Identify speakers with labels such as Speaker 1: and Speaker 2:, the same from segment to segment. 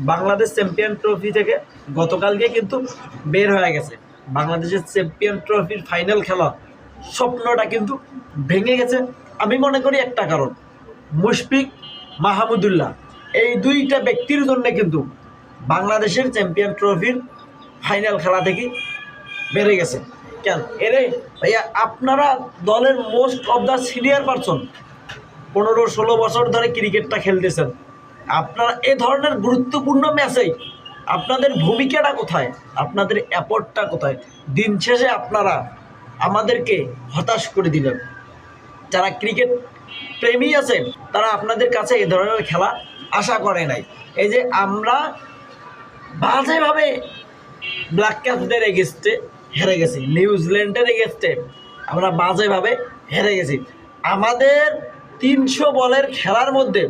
Speaker 1: Bangladesh champion trophy থেকে গতকালকে কিন্তু বের হয়ে গেছে। বাংলাদেশের চ্যাম্পিয়ন ট্রফির ফাইনাল খেলা স্বপ্নটা কিন্তু ভেঙে গেছে। আমি মনে করি একটা কারণ, মুশফিক মাহমুদুল্লাহ এই দুইটা ব্যক্তির জন্য কিন্তু বাংলাদেশের চ্যাম্পিয়ন ট্রফির ফাইনাল খেলা থেকে বেড়ে গেছে। কেন? এরে ভাইয়া, আপনারা দলের most of the senior person. পনেরো, ষোলো বছর ধরে ক্রিকেটটা খেলতেছেন। আপনারা এ ধরনের গুরুত্বপূর্ণ ম্যাচেই আপনাদের ভূমিকাটা কোথায়? আপনাদের অ্যাপোর্টটা কোথায়? দিন শেষে আপনারা আমাদেরকে হতাশ করে দিলেন। যারা ক্রিকেট প্রেমী আছেন, তারা আপনাদের কাছে এ ধরনের খেলা আশা করে নাই। এই যে আমরা বাজেভাবে ব্ল্যাক ক্যাপদের এগেস্টে হেরে গেছি, নিউজিল্যান্ডের এগেস্টে আমরা বাজেভাবে হেরে গেছি। আমাদের তিনশো বলের খেলার মধ্যে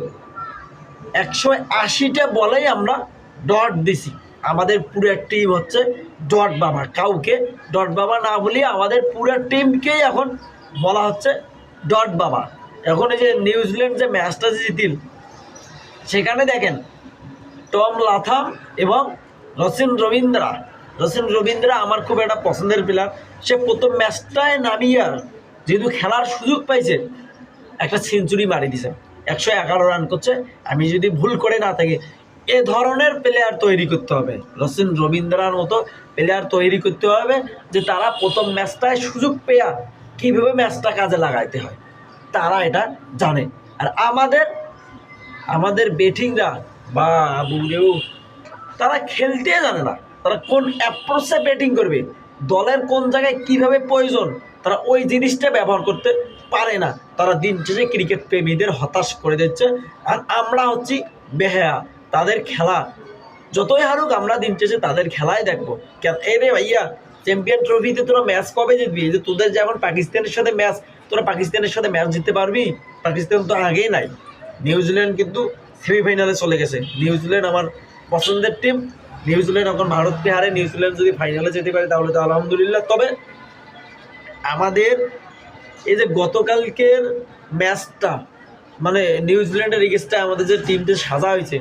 Speaker 1: একশো আশিটা বলেই আমরা ডট দিছি। আমাদের পুরো টিম হচ্ছে ডট বাবা, কাউকে ডট বাবা না বলিয়ে আমাদের পুরো টিমকেই এখন বলা হচ্ছে ডট বাবা। এখন এই যে নিউজিল্যান্ড যে ম্যাচটা জিতিল, সেখানে দেখেন টম লাথাম এবং রসিন রবীন্দ্রা। রসিন রবীন্দ্রা আমার খুব একটা পছন্দের প্লেয়ার সে প্রথম ম্যাচটায় নামিয়ে যেহেতু খেলার সুযোগ পাইছে, একটা সেঞ্চুরি মারি দিছে। একশো এগারো রান করছে। আমি যদি ভুল করে না থাকি, এ ধরনের প্লেয়ার তৈরি করতে হবে। রসিন রবীন্দ্রার মতো প্লেয়ার তৈরি করতে হবে যে তারা প্রথম ম্যাচটায় সুযোগ পেয়া কীভাবে ম্যাচটা কাজে লাগাইতে হয়। তারা এটা জানে। আর আমাদের আমাদের বেটিংরা বা বুড়েও তারা খেলতে জানে না। তারা কোন অ্যাপ্রোচে ব্যাটিং করবে? দলের কোন জায়গায় কীভাবে প্রয়োজন? তারা ওই জিনিসটা ব্যবহার করতে পারে না। তারা দিন শেষে ক্রিকেট প্রেমীদের হতাশ করে দিচ্ছে। আর আমরা হচ্ছি বেহায়া, তাদের খেলা। যতই হারুক, আমরা দিন শেষে তাদের খেলাই দেখব। কেন? এই রে ভাইয়া চ্যাম্পিয়ন ট্রফিতে তোরা ম্যাচ কবে জিতবি? যে তোদের যেমন পাকিস্তানের সাথে ম্যাচ তোরা পাকিস্তানের সাথে ম্যাচ জিততে পারবি? পাকিস্তান তো আগেই নাই। নিউজিল্যান্ড কিন্তু সেমিফাইনালে চলে গেছে। নিউজিল্যান্ড আমার পছন্দের টিম নিউজিল্যান্ড এখন ভারতকে হারে। নিউজিল্যান্ড যদি ফাইনালে যেতে পারে, তাহলে তো আলহামদুলিল্লাহ। তবে আমাদের এই যে গতকালকের ম্যাচটা মানে নিউজিল্যান্ডের এগেস্টে আমাদের যে টিমটা সাজা হয়েছে,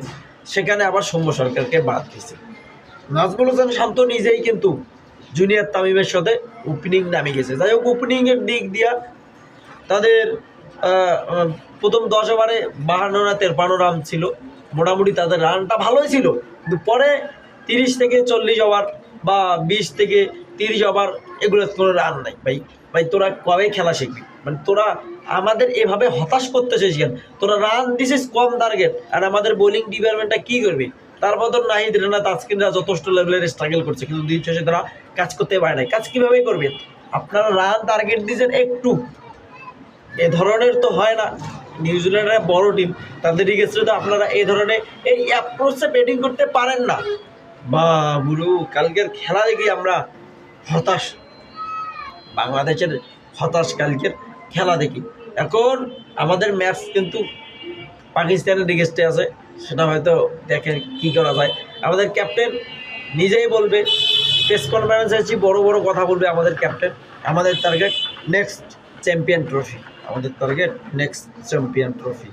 Speaker 1: সেখানে আবার সৌম্য সরকারকে বাদ দিয়েছে। নাজমুল হোসেন শান্ত নিজেই কিন্তু জুনিয়র তামিমের সাথে ওপেনিং নামে গেছে। যাই হোক ওপেনিংয়ের দিক দিয়া তাদের প্রথম দশ ওভারে বাহান্ন না তেরপান্ন রান ছিল। মোটামুটি তাদের রানটা ভালোই ছিল। কিন্তু পরে তিরিশ থেকে চল্লিশ ওভার বা বিশ থেকে তিরিশ ওভার এগুলো কোনো রান নাই। ভাই ভাই, তোরা কবে খেলা শিখবি? মানে তোরা আমাদের এভাবে হতাশ করতে চাইছিস তোরা রান দিছিস কম টার্গেট আর আমাদের বোলিং ডিপার্টমেন্টটা কী করবি? তারপর তো নাহিদ রেনা তাসকিনরা যথেষ্ট লেভেলের স্ট্রাগল করছে, কিন্তু দিন শেষে তারা কাজ করতে পারে নাই। কাজ কীভাবে করবে? আপনারা রান টার্গেট দিয়েছেন একটু। এ ধরনের তো হয় না। নিউজিল্যান্ডের বড় টিম তাদের এগেস্টে তো আপনারা এই ধরনের এই অ্যাপ্রোচে ব্যাটিং করতে পারেন না। বা বুড়ো কালকের খেলা দেখি আমরা। হতাশ। বাংলাদেশের হতাশ কালকের খেলা দেখি। এখন আমাদের ম্যাচ কিন্তু পাকিস্তানের এগেস্টে আছে, সেটা হয়তো দেখেন কি করা যায়। আমাদের ক্যাপ্টেন নিজেই বলবে প্রেস কনফারেন্স আছি বড় বড় কথা বলবে আমাদের ক্যাপ্টেন আমাদের টার্গেট নেক্সট চ্যাম্পিয়ন ট্রফি আমাদের টার্গেট নেক্সট চ্যাম্পিয়ন ট্রফি